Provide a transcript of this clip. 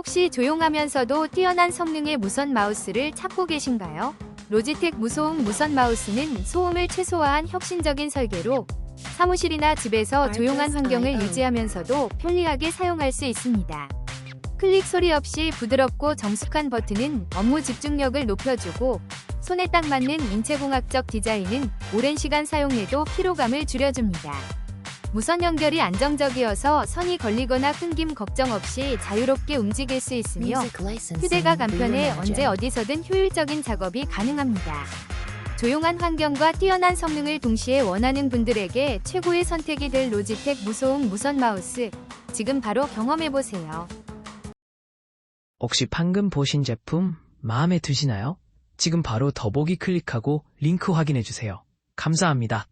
혹시 조용하면서도 뛰어난 성능의 무선 마우스를 찾고 계신가요? 로지텍 무소음 무선 마우스는 소음을 최소화한 혁신적인 설계로 사무실이나 집에서 조용한 환경을 유지하면서도 편리하게 사용할 수 있습니다. 클릭 소리 없이 부드럽고 정숙한 버튼은 업무 집중력을 높여주고 손에 딱 맞는 인체공학적 디자인은 오랜 시간 사용해도 피로감을 줄여줍니다. 무선 연결이 안정적이어서 선이 걸리거나 끊김 걱정 없이 자유롭게 움직일 수 있으며 휴대가 간편해 언제 어디서든 효율적인 작업이 가능합니다. 조용한 환경과 뛰어난 성능을 동시에 원하는 분들에게 최고의 선택이 될 로지텍 무소음 무선 마우스 지금 바로 경험해보세요. 혹시 방금 보신 제품 마음에 드시나요? 지금 바로 더보기 클릭하고 링크 확인해 주세요. 감사합니다.